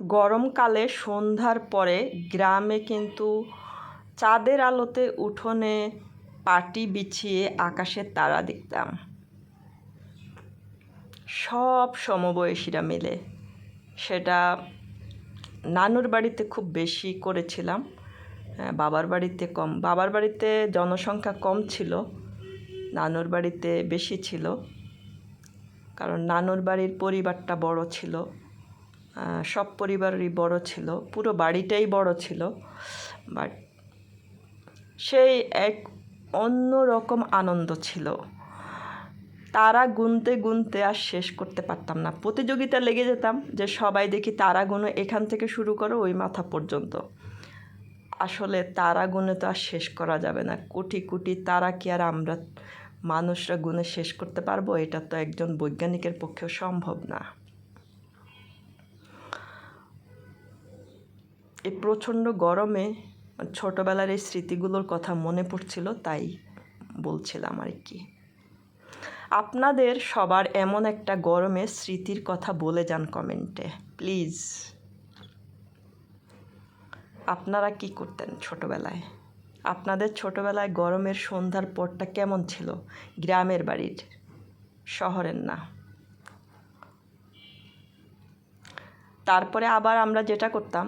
গরমকালে সন্ধ্যার পরে গ্রামে কিন্তু চাঁদের আলোতে উঠোনে পাটি বিছিয়ে আকাশের তারা দেখতাম। সব সমবয়সীরা মিলে সেটা নানুর বাড়িতে খুব বেশি করেছিলাম হ্যাঁ, বাবার বাড়িতে কম। বাবার বাড়িতে জনসংখ্যা কম ছিল নানুর বাড়িতে বেশি ছিল কারণ নানুর বাড়ির পরিবারটা বড় ছিল। সব পরিবারই বড় ছিল, পুরো বাড়িটাই বড় ছিল বাট সেই এক অন্য রকম আনন্দ ছিল। তারা গুনতে গুনতে আর শেষ করতে পারতাম না। প্রতিযোগিতা লেগে যেতাম যে সবাই দেখি তারা গুনো এখান থেকে শুরু করো, ওই মাথা পর্যন্ত। আসলে তারা গুনে তো আর শেষ করা যাবে না। কোটি কোটি তারা কি আর আমরা মানুষরা গুনে শেষ করতে পারব? এটা তো একজন বৈজ্ঞানিকের পক্ষেও সম্ভব না। এই প্রচণ্ড গরমে ছোটোবেলার এই স্মৃতিগুলোর কথা মনে পড়ছিল, তাই বলছিলাম আর কি আপনাদের সবার এমন একটা গরমে স্মৃতির কথা বলে যান কমেন্টে, প্লিজ। আপনারা কি করতেন ছোটবেলায়? আপনাদের ছোটবেলায় গরমের সন্ধ্যার পরটা কেমন ছিল? গ্রামের বাড়ির, শহরের না? তারপরে আবার আমরা যেটা করতাম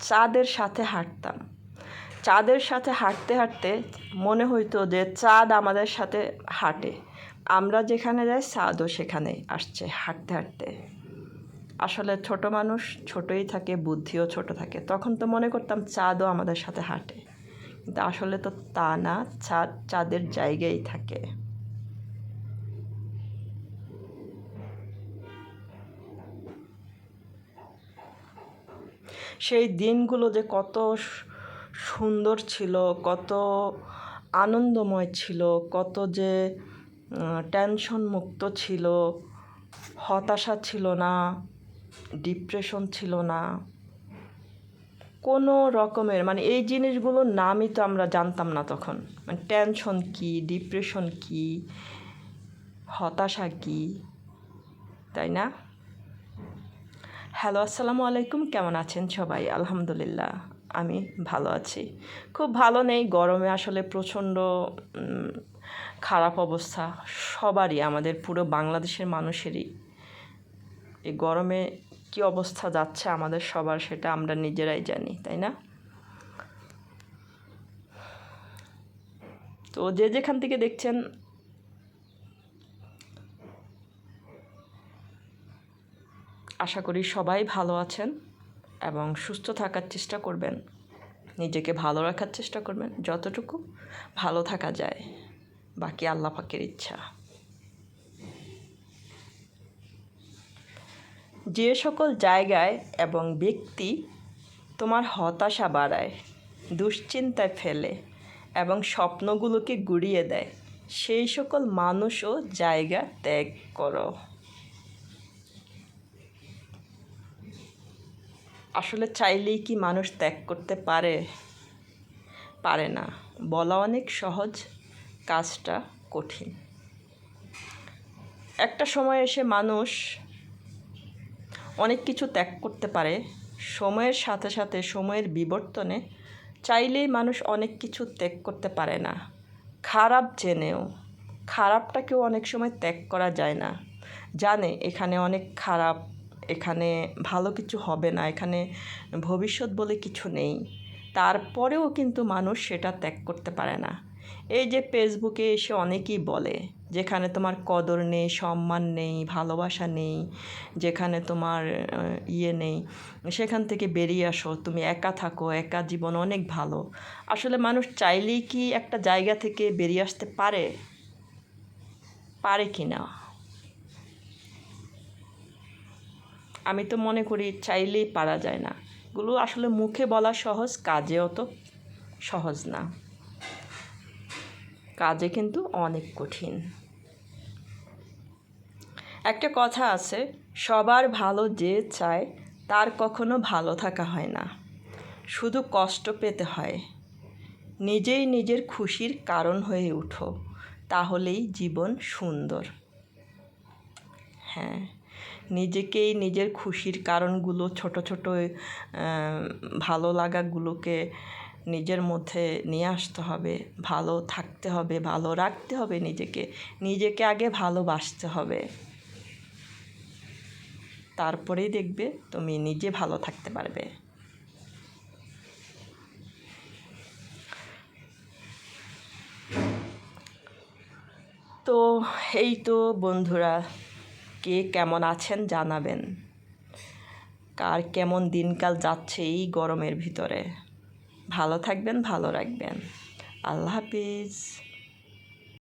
চাঁদের সাথে হাঁটতাম। চাঁদের সাথে হাঁটতে হাঁটতে মনে হইতো যে চাঁদ আমাদের সাথে হাঁটে। আমরা যেখানে যাই, চাঁদও সেখানে আসছে হাঁটতে হাঁটতে। আসলে ছোট মানুষ ছোটই থাকে, বুদ্ধিও ছোট থাকে। তখন তো মনে করতাম চাঁদও আমাদের সাথে হাঁটে। কিন্তু আসলে তো তা না, চাঁদ, চাঁদের জায়গায় থাকে। সেই দিনগুলো যে কত সুন্দর ছিল, কত আনন্দময় ছিল, কত যে টেনশন মুক্ত ছিল, হতাশা ছিল না ডিপ্রেশন ছিল না, কোনো রকমের মানে এই জিনিসগুলোর নামই তো আমরা জানতাম না তখন। মানে টেনশন কী ডিপ্রেশন কী, হতাশা কী, তাই না? হ্যালো, আসসালামু আলাইকুম। কেমন আছেন সবাই? আলহামদুলিল্লাহ, আমি ভালো আছি। খুব ভালো নেই, গরমে আসলে প্রচণ্ড খারাপ অবস্থা। সবারই, আমাদের পুরো বাংলাদেশের মানুষেরই। এই গরমে কি অবস্থা যাচ্ছে আমাদের সবার, সেটা আমরা নিজেরাই জানি, তাই না? তো যে যেখান থেকে দেখছেন আশা করি সবাই ভালো আছেন এবং সুস্থ থাকার চেষ্টা করবেন। নিজেকে ভালো রাখার চেষ্টা করবেন, যতটুকু ভালো থাকা যায়। বাকি আল্লাহ পাকের ইচ্ছা। যে সকল জায়গায় এবং ব্যক্তি তোমার হতাশা বাড়ায়, দুশ্চিন্তায় ফেলে এবং স্বপ্নগুলোকে গুড়িয়ে দেয়, সেই সকল মানুষ ও জায়গা ত্যাগ করো। আসলে চাইলেই কি মানুষ ত্যাগ করতে পারে? পারে না। বলা অনেক সহজ, কাজটা কঠিন। একটা সময় এসে মানুষ অনেক কিছু ত্যাগ করতে পারে। সময়ের সাথে সাথে সময়ের বিবর্তনে চাইলেই মানুষ অনেক কিছু ত্যাগ করতে পারে না। খারাপ জেনেও। খারাপটাকেও অনেক সময় ত্যাগ করা যায় না। জানে এখানে অনেক খারাপ এখানে ভালো কিছু হবে না, এখানে ভবিষ্যৎ বলে কিছু নেই। তারপরেও কিন্তু মানুষ সেটা ত্যাগ করতে পারে না। এই যে ফেসবুকে এসে অনেকেই বলে, যেখানে তোমার কদর নেই, সম্মান নেই, ভালোবাসা নেই, যেখানে তোমার ইয়ে নেই, সেখান থেকে বেরিয়ে আসো, তুমি একা থাকো, একা জীবন অনেক ভালো। আসলে মানুষ চাইলেই কি একটা জায়গা থেকে বেরিয়ে আসতে পারে? পারে কি না? আমি তো মনে করি চাইলেই পারা যায় না। এগুলো আসলে মুখে বলা সহজ কাজেও তো সহজ না। কাজে কিন্তু অনেক কঠিন। একটা কথা আছে, সবার ভালো যে চায়, তার কখনো ভালো থাকা হয় না। শুধু কষ্ট পেতে হয়। নিজেই নিজের খুশির কারণ হয়ে উঠো, তাহলেই জীবন সুন্দর। হ্যাঁ। নিজেকেই নিজের খুশির কারণগুলো, ছোট ছোট ভালো লাগাগুলোকে নিজের মধ্যে নিয়ে আসতে হবে। ভালো থাকতে হবে, ভালো রাখতে হবে নিজেকে। নিজেকে আগে ভালোবাসতে হবে। তারপরেই দেখবে তুমি নিজে ভালো থাকতে পারবে। তো, এই তো বন্ধুরা। কে কেমন আছেন জানাবেন। কার কেমন দিনকাল যাচ্ছে এই গরমের ভিতরে। ভালো থাকবেন, ভালো রাখবেন। আল্লাহ হাফিজ।